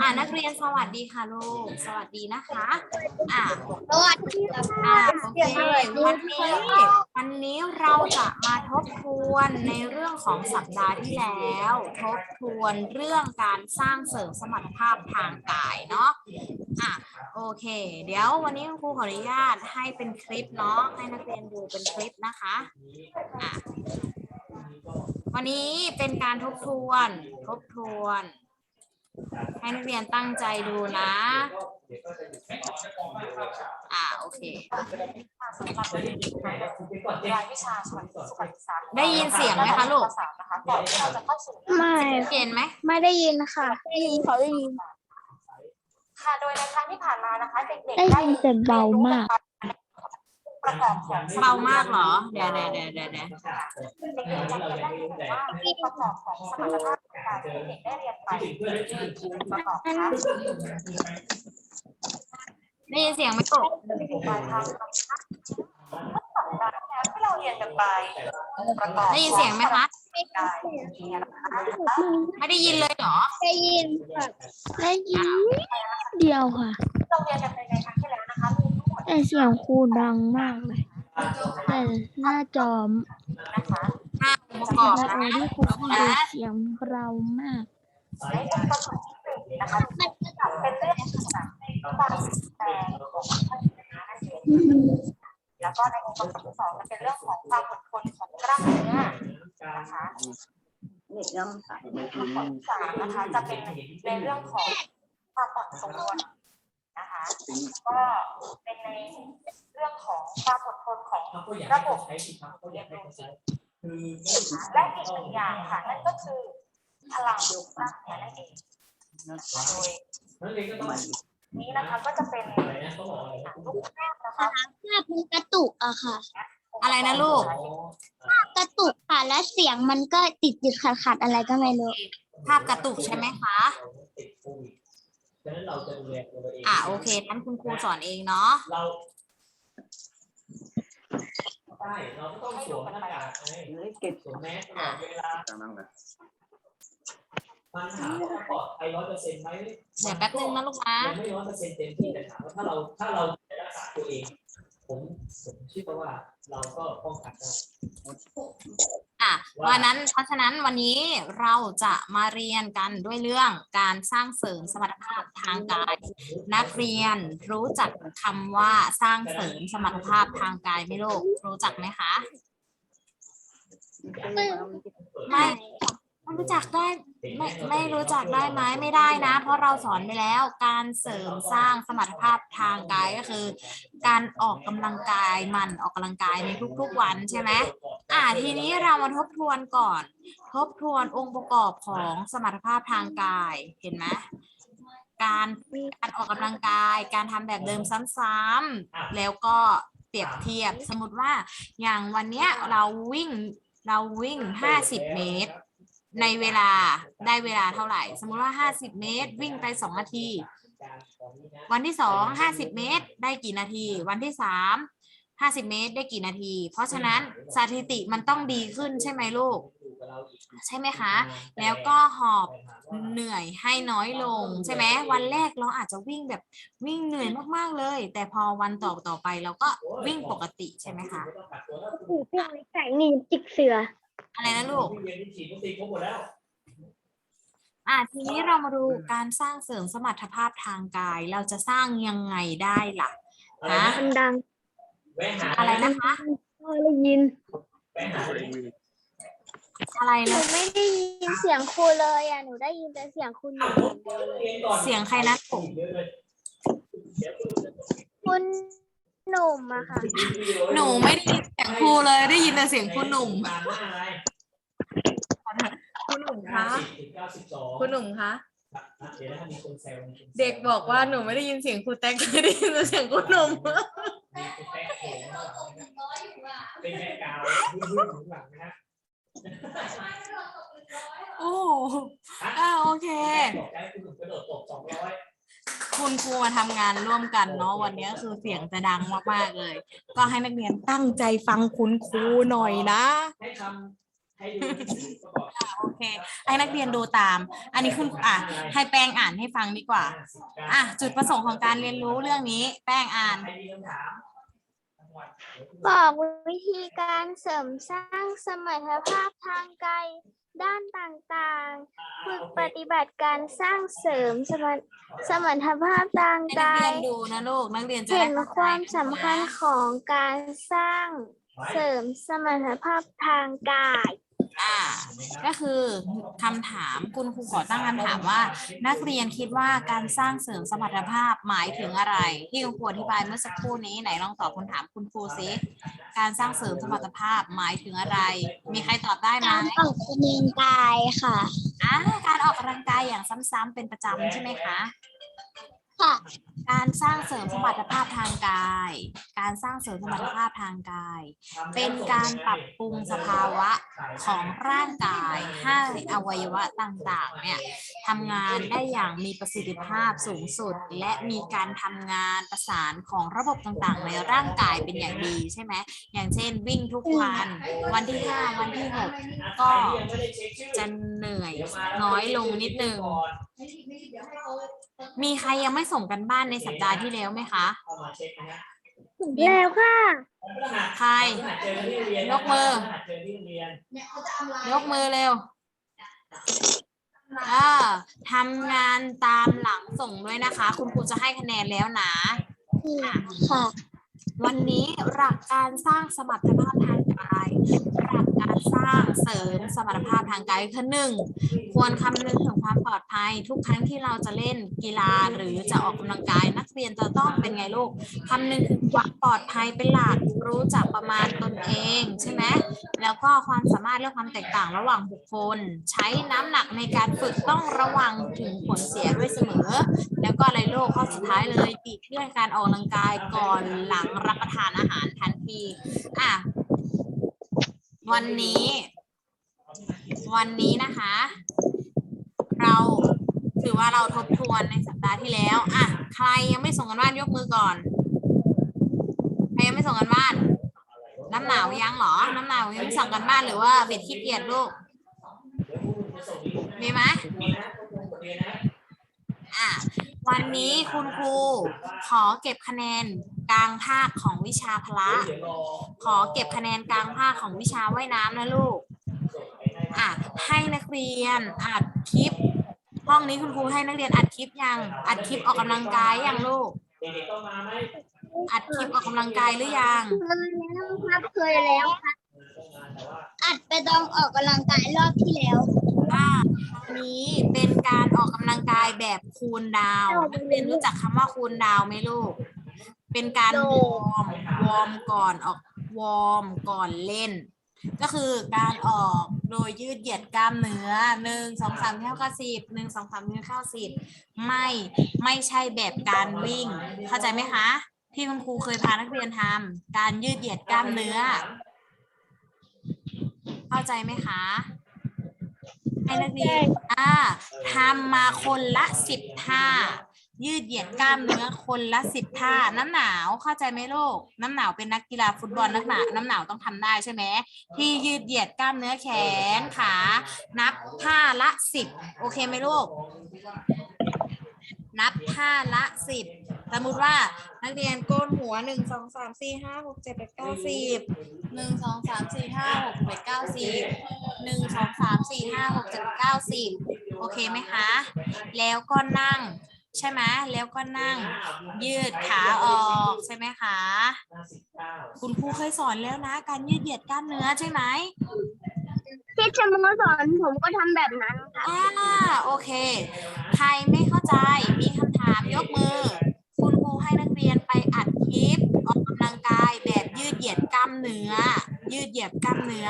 อ่านักเรียนสวัสดีค่ะลูก สวัสดีนะคะ อ่าสวัสดีค่ะโอเควันนี้วันนี้เราจะมาทบทวนในเรื่องของสัปดาห์ที่แล้ว ทบทวนเรื่องการสร้างเสริมสมรรถภาพทางกายเนาะอะโอเค เดี๋ยววันนี้คุณครูขออนุญาตให้เป็นคลิปเนาะให้นักเรียนดูเป็นคลิปนะคะอะ วันนี้เป็นการทบทวน ทบทวน ให้นักเรียนตั้งใจดูนะ อ่า โอเค สำหรับรายวิชาสุขศึกษาได้ยินเสียงไหมคะลูก นะคะก่อนที่เราจะเข้าสู่ไม่เห็นไหม ไม่ได้ยินค่ะ ได้ยินเขาได้ยิน ค่ะโดยในครั้งที่ผ่านมานะคะเด็กได้ๆได้ยินแต่เบามาก ประกอบของเบามากเหรอเดี๋ยวเดี๋ยวเดี๋ยวเดี๋ยวเดี๋ยวเด็กๆจะได้เห็นว่าประกอบของสมรรถภาพต่างๆที่เด็กได้เรียนไปประกอบค่ะได้ยินเสียงไหมลูกการทำสัปดาห์ที่แล้วที่เราเรียนกันไปประกอบได้ยินเสียงไหมคะกายเนี่ยนะคะไม่ได้ยินเลยเหรอได้ยินค่ะได้ยินนิดเดียวค่ะเราเรียนกันไปในครั้งที่แล้วนะคะมีทั้งหมด แต่เสียงครูดังมากเลย แต่หน้าจอมนะคะห้าองค์ประกอบและนะโอที่ครูพูดดูเสียงเรามากในองค์ประกอบที่หนึ่งนะคะมันจะเป็นเรื่องของการแปลงของพัฒนานั่นเองแล้วก็ในองค์ประกอบที่สองมันเป็นเรื่องของความอดทนของกล้ามเนื้อนะคะองค์ประกอบที่สามนะคะ จะเป็นในเรื่องของความอ่อนตัวนะคะ ก็เป็นในเรื่องของความอดทนของระบบเรียนรู้และอีกหนึ่งอย่างค่ะนั่นก็คือพลังกล้ามเนื้อนั่นเองโดยนี้นะคะก็จะเป็นรูปภาพนะคะภาพมันกระตุกอะค่ะ อะไรนะลูกกระตุกค่ะและเสียงมันก็ติดติดขัดขัดๆอะไรก็ไม่รู้ภาพกระตุกใช่ไหมคะ อ่าโอเคนั้นคุณครูสอนเองเนาะเราใช่เราก็ต้องสวมหน้ากากไงสวมแมสตลอดเวลามันถามว่าปลอดภัยร้อยเปอร์เซ็นต์ไหมเดี๋ยวแป๊บนึงนะลูกนะยังไม่ร้อยเปอร์เซ็นต์เต็มที่แต่ถามว่าถ้าเราถ้าเราจะรักษาตัวเอง ผมผมเชื่อว่าเราก็ป้องกันได้อะวันนั้นเพราะฉะนั้นวันนี้เราจะมาเรียนกันด้วยเรื่องการสร้างเสริมสมรรถภาพทางกาย นักเรียนรู้จักคำว่าสร้างเสริมสมรรถภาพทางกายไหมลูกรู้จักไหมคะ ไม่ ไม่รู้จักได้ไม่ไม่รู้จักได้ไหมไม่ได้นะ เพราะเราสอนไปแล้วการเสริมสร้างสมรรถภาพทางกายก็คือ การออกกำลังกายหมันออกกำลังกายในทุกๆวันใช่ไหมอ่าทีนี้เรามาทบทวนก่อน ทบทวนองค์ประกอบของสมรรถภาพทางกายเห็นไหมการการออกกำลังกาย การทำแบบเดิมซ้ำๆแล้วก็เปรียบเทียบสมมติว่าอย่างวันเนี้ยเราวิ่งเราวิ่ง 50 เมตร ในเวลาได้เวลาเท่าไหร่ สมมุติว่า 50 เมตร วิ่งไป 2 นาที วันที่ 2 50 เมตร ได้กี่นาที วันที่ 3 50 เมตร ได้กี่นาที เพราะฉะนั้นสถิติมันต้องดีขึ้นใช่ไหมลูก ใช่ไหมคะ แล้วก็หอบเหนื่อยให้น้อยลงใช่ไหมวันแรกเราอาจจะวิ่งแบบวิ่งเหนื่อยมากๆเลย แต่พอวันต่อต่อไปเราก็วิ่งปกติใช่ไหมคะหูเพื่อนไก่นี่จิกเสือ อะไรนะลูก ที่เรียนที่ฉีดวัคซีนครบหมดแล้วอะทีนี้เรามาดูการสร้างเสริมสมรรถภาพทางกาย เราจะสร้างยังไงได้ล่ะ อะไรฮะนะมันดังแวะหาอะไรนะคะพอได้ยินแวะหาอะไรอะไรหนูนะไม่ได้ยินเสียงครูเลยอะ หนูได้ยินแต่เสียงคุณหนูอย่างเดียวเลยเรียนก่อนเสียงใครนะผมเยอะเลยเดี๋ยวคุณจะคุณหนุ่มอะค่ะ หนูไม่ได้ยินเสียงครูเลยได้ยินแต่เสียงคุณหนุ่ม ตามหน้าอะไร คุณหนุ่มคะสิบถึงเก้าสิบสองคุณหนุ่มคะเดี๋ยวถ้ามีคนแซวมีคนแซวเด็กบอกว่าหนูไม่ได้ยินเสียงครูแตกแต่ได้ยินแต่เสียงคุณหนุ่มมีคุณแป๊กโผล่ข้างหลังนะเป็นแม่กาวพื้นๆข้างหลังนะฮะโอ้อ่าโอเคบอกได้คุณหนุ่มกระโดดตบสองร้อยคุณครูมาทำงานร่วมกันเนาะวันนี้คือเสียงจะดังมากๆเลย ก็ให้นักเรียนตั้งใจฟังคุณครูหน่อยนะให้ท ให้ดูหนังสือประกอบโอเค ให้นักเรียนดูตาม อันนี้คุณอะให้แป้งอ่านให้ฟังดีกว่า อะ จุดประสงค์ของการเรียนรู้เรื่องนี้ แป้งอ่าน ใครมีคำถามบอกวิธีการเสริมสร้างสมรรถภาพทางกาย ด้านต่างๆ ฝึกปฏิบัติการสร้างเสริมสมรรถสมรรถภาพทางให้นักกาเรียยนดูนะลูกนักเรียนจะเห็ได้นเข้าใจความสำคัญของการสร้างเสริมสมรรถภาพทางกาย อ่า ก็คือคำถามคุณครูขอตั้งคำถามว่า นักเรียนคิดว่าการสร้างเสริมสมรรถภาพหมายถึงอะไร ที่คุณครูอธิบายเมื่อสักครู่นี้ไหนลองตอบคำถามคุณครูซิ การสร้างเสริมสมรรถภาพหมายถึงอะไร มีใครตอบได้ไหมการออกกำลังกายค่ะอ่าการออกกำลังกายอย่างซ้ำๆเป็นประจำใช่ไหมคะค่ะ การสร้างเสริมสมรรถภาพทางกาย การสร้างเสริมสมรรถภาพทางกาย เป็นการปรับปรุงสภาวะของร่างกายให้อวัยวะต่างๆเนี่ยทำงานได้อย่างมีประสิทธิภาพสูงสุด และมีการทำงานประสานของระบบต่างๆ ในร่างกายเป็นอย่างดีใช่ไหมอย่างเช่นวิ่งทุกวัน วันที่ 5 วันที่ 6 ก็จะเหนื่อยน้อยลงนิดนึงมีใครยังไม่ส่งกันบ้านในสัปดาห์ที่แล้วไหมคะเข้ามาเช็คนะฮะแล้วค่ะ ใครเจอที่โรงเรียนยกมือเจอที่โรงเรียนยกมือเร็วอ่าทำงานตามหลังส่งด้วยนะคะ คุณครูจะให้คะแนนแล้วนะค่ะ วันนี้หลักการสร้างสมรรถภาพทางกาย หลักการสร้างเสริมสมรรถภาพทางกายคือหนึ่งควรคำนึงถึงความปลอดภัย ทุกครั้งที่เราจะเล่นกีฬาหรือจะออกกำลังกาย เรียนจะต้องเป็นไงลูกคำนึงถึงความปลอดภัยเป็นหลักรู้จักประมาณตนเองใช่ไหมแล้วก็ความสามารถและความแตกต่างระหว่างบุคคล ใช้น้ำหนักในการฝึกต้องระวังถึงผลเสียด้วยเสมอ แล้วก็อะไรโลกข้อสุดท้ายเลยปีกเลี่ยงการออกกำลังกายก่อนหลังรับประทานอาหารทันทีอะวันนี้ วันนี้นะคะ เรา ถือว่าเราทบทวนในสัปดาห์ที่แล้วอะใครยังไม่ส่งกันบ้านยกมือก่อน ใครยังไม่ส่งกันบ้าน น้ำหนาวยังเหรอ น้ำหนาวยังไม่ส่งกันบ้านหรือว่าเบ็ดขี้เกียจลูก มีไหมอะวันนี้คุณครูขอเก็บคะแนนกลางภาคของวิชาพละ ขอเก็บคะแนนกลางภาคของวิชาว่ายน้ำนะลูกอะให้นักเรียนอัดคลิป ห้องนี้คุณครูให้นักเรียนอัดคลิปยัง อัดคลิปออกกำลังกายยังลูกเด็กๆต้องมาไหมอัดคลิปออกกำลังกายหรือยังเคยแล้วครับเคยแล้วค่ะต้องมาแต่ว่าอัดไปตอนออกกำลังกายรอบที่แล้วอ่าอันนี้เป็นการออกกำลังกายแบบคูณดาวน์นักเรียนรู้จักคำว่าคูณดาวน์ไหมลูก เป็นการวอร์มวอร์มก่อนออกวอร์มก่อนเล่น ก็คือการออกโดยยืดเหยียดกล้ามเนื้อหนึ่งสองสามเท่ากับสิบหนึ่งสองสามเท่าสิบไม่ไม่ใช่แบบการวิ่ง เข้าใจไหมคะ ที่คุณครูเคยพานักเรียนทำการยืดเหยียดกล้ามเนื้อ เข้าใจไหมคะให้นักเรียนอ่าทำมาคนละสิบท่า ยืดเหยียดกล้ามเนื้อคนละสิบท่า น้ำหนาวเข้าใจไหมลูก น้ำหนาวเป็นนักกีฬาฟุตบอลนักหนาน้ำหนาวต้องทำได้ใช่ไหมที่ยืดเหยียดกล้ามเนื้อแขนขานับท่าละสิบโอเคไหมลูก นับท่าละสิบสมมติว่านักเรียนโกนหัวหนึ่งสองสามสี่ห้าหกเจ็ดแปดเก้าสิบหนึ่งสองสามสี่ห้าหกเจ็ดเก้าสิบหนึ่งสองสามสี่ห้าหกเจ็ดเก้าสิบโอเคไหมคะ แล้วก็นั่ง ใช่ไหมแล้วก็นั่งยืดขาออกใช่ไหมคะคุณครูเคยสอนแล้วนะ การยืดเหยียดกล้ามเนื้อใช่ไหมที่สโมสรผมก็ทำแบบนั้นค่ะอ่าโอเค ใครไม่เข้าใจมีคำถามยกมือ คุณครูให้นักเรียนไปอัดคลิปออกกำลังกายแบบยืดเหยียดกล้ามเนื้อ ยืดเหยียดกล้ามเนื้อ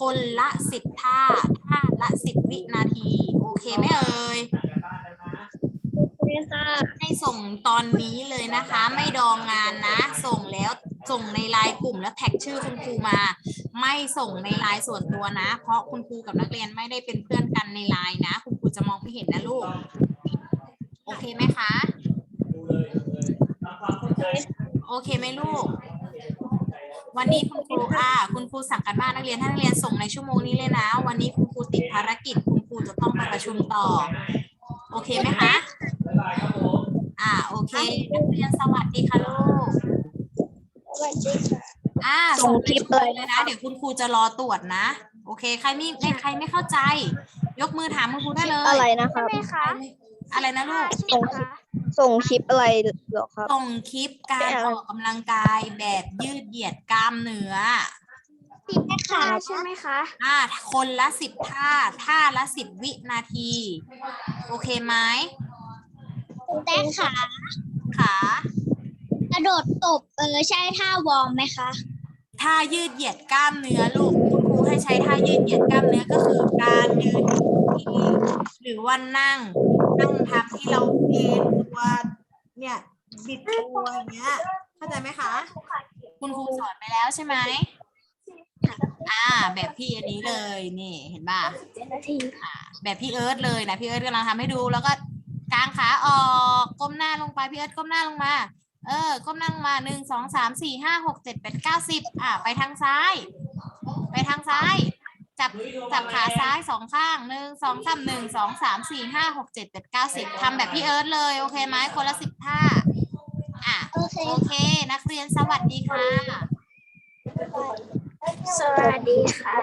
คนละสิบท่าท่าละสิบวินาที โอเคไหมเอ่ยให้ ส่งตอนนี้เลยนะคะ ไม่ดองงานนะ ส่งแล้วส่งในไลน์กลุ่มแล้วแท็กชื่อคุณครูมา ไม่ส่งในไลน์ส่วนตัวนะ เพราะคุณครูกับนักเรียนไม่ได้เป็นเพื่อนกันในไลน์นะ คุณครูจะมองไม่เห็นนะลูก โอเคไหมคะ โอเคไหมลูก วันนี้คุณครูอ่าคุณครูสั่งการบ้านนักเรียนให้นักเรียนส่งในชั่วโมงนี้เลยนะ วันนี้คุณครูติดภารกิจ คุณครูจะต้องไปประชุมต่อ โอเคไหมคะ บ๊ายบายครับผม อ่าโอเค นักเรียนสวัสดีค่ะลูก สวัสดีค่ะ อ่าส่งคลิปเลยเลยนะ เดี๋ยวคุณครูจะรอตรวจนะ โอเค ใครไม่ไม่ใครไม่เข้าใจ ยกมือถามคุณครูได้เลย อะไรนะคใช่รับไหมคะอะไรนะลูก ใช่ไหมคะส่งคลิปอะไรเหรอครับ ส่งคลิปการออกกำลังกายแบบยืดเหยียดกล้ามเนื้อ ติดไหมคะใช่ไหมคะอ่าคนละสิบท่า ท่าละสิบวินาที โอเคไหมแต่ขา ขากระโดดตบเออใช่ท่าวอร์มไหมคะ ท่ายืดเหยียดกล้ามเนื้อลูกคุณครูให้ใช้ท่ายืดเหยียดกล้ามเนื้อก็คือการยืนหรือว่านั่ง นั่งทับที่เราเอนตัวเนี่ยบิดตัวอย่างเงี้ยเข้าใจไหมคะ คุณครูสอนไปแล้วใช่ไหมอ่า แบบพี่อันนี้เลยนี่เห็นป่ะอ่าแบบพี่เอิร์ธเลยนะพี่เอิร์ธกำลังทำให้ดูแล้วก็กางขาออกก้มหน้าลงไปพี่เอิร์ธก้มหน้าลงมา เออก้มหน้าลงมาหนึ่งสองสามสี่ห้าหกเจ็ดแปดเก้าสิบอ่าไปทางซ้าย ไปทางซ้าย จับจับขาซ้ายสองข้างหนึ่งสองสามหนึ่งสองสามสี่ห้าหกเจ็ดแปดเก้าสิบทำแบบพี่เอิร์ธเลย โอเคไหมคนละสิบท่าอะโอเคโอเคนักเรียนสวัสดีค่ะ สวัสดีค่ะ